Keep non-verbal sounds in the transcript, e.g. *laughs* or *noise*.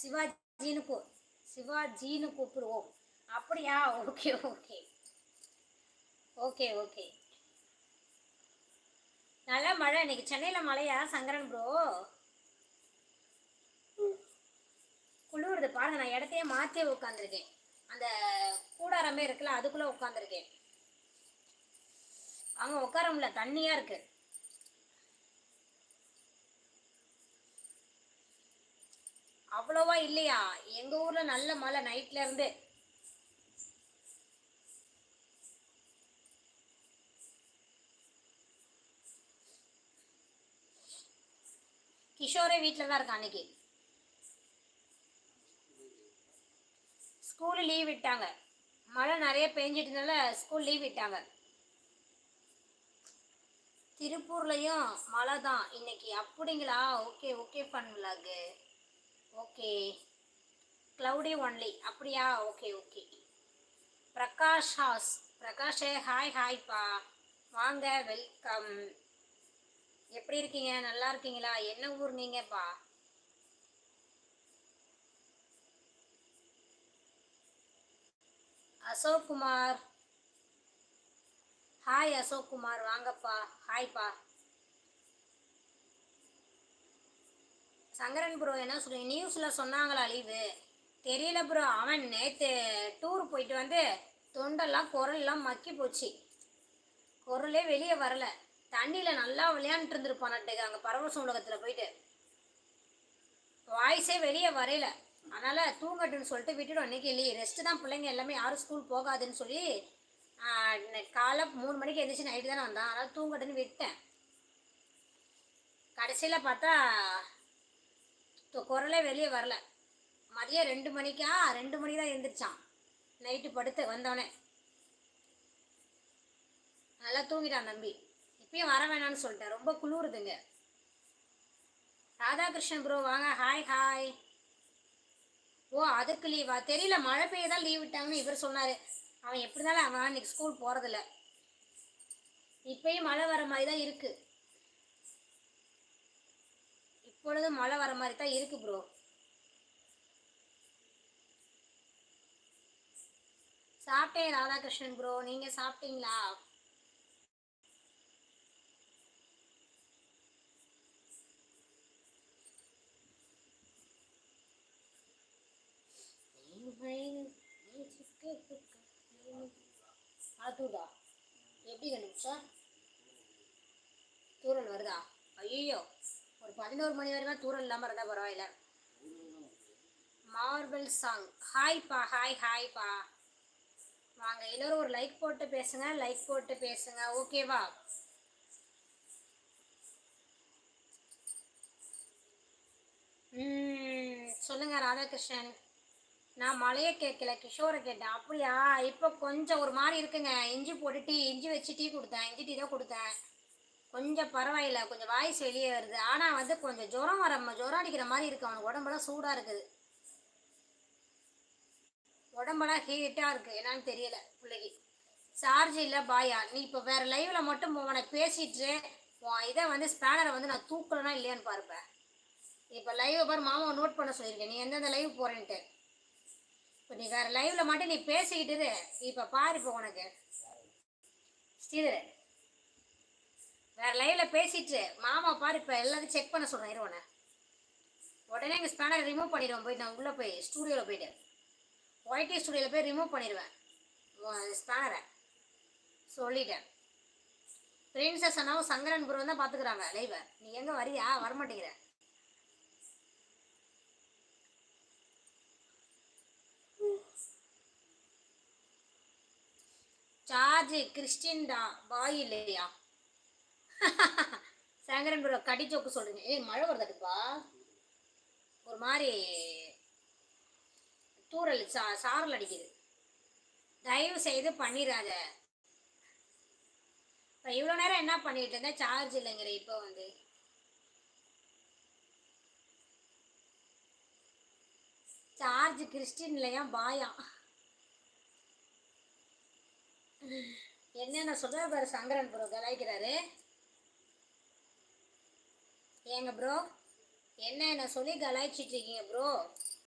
சிவாஜின்னு கூ சிவாஜின்னு கூப்பிடுவோம். அப்படியா? Okay okay. Okay okay. நல்ல மழை இன்னைக்கு. சென்னையில் மழையா? சங்கரன் ப்ரோ குளிர்றது பாருங்க. நான் இடத்தையே மாற்றியே உட்காந்துருக்கேன் அந்த கூடாரமே இருக்குல்ல அதுக்குள்ளே உட்காந்துருக்கேன் அவங்க உட்கார முடியல. தண்ணியாக இருக்குது அவ்வளோவா இல்லையா? எங்கள் ஊரில் நல்ல மழை நைட்லேருந்து கிஷோரே வீட்டில் தான் இருக்கான் அன்னைக்கு? ஸ்கூலு லீவ் விட்டாங்க. மழை நிறைய பெஞ்சிட்டனால ஸ்கூல் லீவ் விட்டாங்க. திருப்பூர்லையும் மழை தான். இன்னைக்கு அப்படிங்களா? ஓகே ஓகே ஃபன் விலாகு ஓகே க்ளவுடி ஒன்லி அப்படியா? ஓகே ஓகே பிரகாஷ் ஹாஸ் பிரகாஷே ஹாய் ஹாய்ப்பா வாங்க வெல்கம் எப்படி இருக்கீங்க? நல்லா இருக்கீங்களா? என்ன ஊர் நீங்கப்பா அசோக்குமார். ஹாய் அசோக் குமார் வாங்கப்பா ஹாய்ப்பா சங்கரன் ப்ரோ என்ன சொல்லுங்க நியூஸில் சொன்னாங்களா லீவு தெரியல ப்ரோ அவன் நேற்று டூர் போயிட்டு வந்து தொண்டெல்லாம் குரல்லாம் மக்கி போச்சு. குரலே வெளியே வரல. தண்ணியில் நல்லா விளையாண்டுட்டு இருந்திருப்பான்ட்டுக்கு அங்கே பரவச உலகத்தில் போயிட்டு. வாய்ஸே வெளியே வரையில. அதனால் தூங்கட்டுன்னு சொல்லிட்டு விட்டுடும் இன்றைக்கி இல்லையே ரெஸ்ட்டு தான் பிள்ளைங்க எல்லாமே யாரும் ஸ்கூல் போகாதுன்னு சொல்லி காலை மூணு மணிக்கு எழுந்திரிச்சு நைட்டு தானே வந்தான். அதனால் தூங்கட்டுன்னு விட்டேன். கடைசியில் பார்த்தா குரலே வெளியே வரல. மதியம் ரெண்டு மணிக்கா? ரெண்டு மணி தான் எழுந்திரிச்சான் நைட்டு படுத்து வந்தோடனே நல்லா தூங்கிட்டான் நம்பி இப்பயும் வர வேணாம்னு சொல்லிட்டேன். ரொம்ப குளிருதுங்க. ராதாகிருஷ்ணன் ப்ரோ வாங்க. ஹாய் ஹாய் ஓ அதுக்கு லீவா தெரியல. மழை பெய்ய தான் லீவ் விட்டாங்கன்னு இவர் சொன்னார். அவன் எப்படி இருந்தாலும் அவன் இன்னைக்கு ஸ்கூல் போகிறதில்ல இப்பயும் மழை வர மாதிரி தான் இருக்குது இப்பொழுது மழை வர மாதிரி தான் இருக்கு ப்ரோ சாப்பிட்டேன் ராதாகிருஷ்ணன் ப்ரோ நீங்கள் சாப்பிட்டீங்களா? அதுதா எப்படி கண்டுபிடிச்சா? தூரல் வருதா? ஐயோ ஒரு பதினோரு மணி வரைக்கும் தூரம் இல்லாமல் இருந்தால் பரவாயில்ல. மார்பல் சாங் ஹாய்ப்பா ஹாய் ஹாய்ப்பா வாங்க எல்லோரும் ஒரு லைக் போட்டு பேசுங்க லைக் போட்டு பேசுங்க. ஓகேவா சொல்லுங்க ராதாகிருஷ்ணன். நான் மழையை கேட்கல கிஷோரை கேட்டேன். அப்படியா? இப்போ கொஞ்சம் ஒரு மாதிரி இருக்குங்க. இஞ்சி போட்டு டீ இஞ்சி வச்சு டீ கொடுத்தேன். இஞ்சி டீ தான் கொடுத்தேன். கொஞ்சம் பரவாயில்ல கொஞ்சம் வாய்ஸ் வெளியே வருது. ஆனால் வந்து கொஞ்சம் ஜுரம் வர ஜுரம் அடிக்கிற மாதிரி இருக்கு. அவனுக்கு உடம்பெல்லாம் சூடாக இருக்குது. உடம்பெல்லாம் ஹீட்டாக இருக்குது என்னன்னு தெரியல பிள்ளைக்கு. சார்ஜ் இல்லை பாயா. நீ இப்போ வேறு லைவில் மட்டும் உன்னை பேசிட்டு உன் இதை வந்து ஸ்பேனரை வந்து நான் தூக்கலனா இல்லையான்னு பாருப்பேன் இப்போ லைவை பாரு மாமாவை நோட் பண்ண சொல்லியிருக்கேன். நீ எந்தெந்த லைவ் போகிறேன்ட்டு இப்போ நீ வேறு லைவில் மட்டும் நீ பேசிக்கிட்டு இப்போ பாரு இப்போ உனக்கு. ஸ்ரீதர் வேற லைவ்ல பேசிட்டு மாமா பாரு இப்போ எல்லாத்தையும் செக் பண்ண சொல்கிறேன் இருவனை உடனே எங்கள் ஸ்பேனரை ரிமூவ் பண்ணிடுவேன் போய் நான் உள்ளே போய் ஸ்டூடியோவில் போயிட்டு. ஒய்டி ஸ்டூடியோவில் போய் ரிமூவ் பண்ணிடுவேன். ஸ்பேனரை சொல்லிட்டேன். பிரின்சஸ் அண்ணாவும் சங்கரன் குருவன் தான் பார்த்துக்குறாங்க லைவை நீ எங்கே வரியா? வரமாட்டேங்கிற. சார்ஜ் கிறிஸ்டின்டா பாய் இல்லையா? *laughs* சங்கரன் ப்ரோ கடிச்சோக்கு சொல்றீங்க. ஏய் மழை வருதாட்டுப்பா ஒரு மாதிரி தூரல் சா சாரல் அடிக்குது. தயவு செய்து பண்ணிடாத இப்போ இவ்வளோ நேரம் என்ன பண்ணிட்டு இருந்தேன் சார்ஜ் இல்லைங்கிற இப்போ வந்து. சார்ஜ் கிறிஸ்டின் இல்லையா பாயா? என்னென்ன சொல்கிறார் பாரு சங்கரன் ப்ரோ கலாய்க்கிறாரு. ஏங்க ப்ரோ என்ன என்ன சொல்லி கலாய்ச்சிட்டு இருக்கீங்க ப்ரோ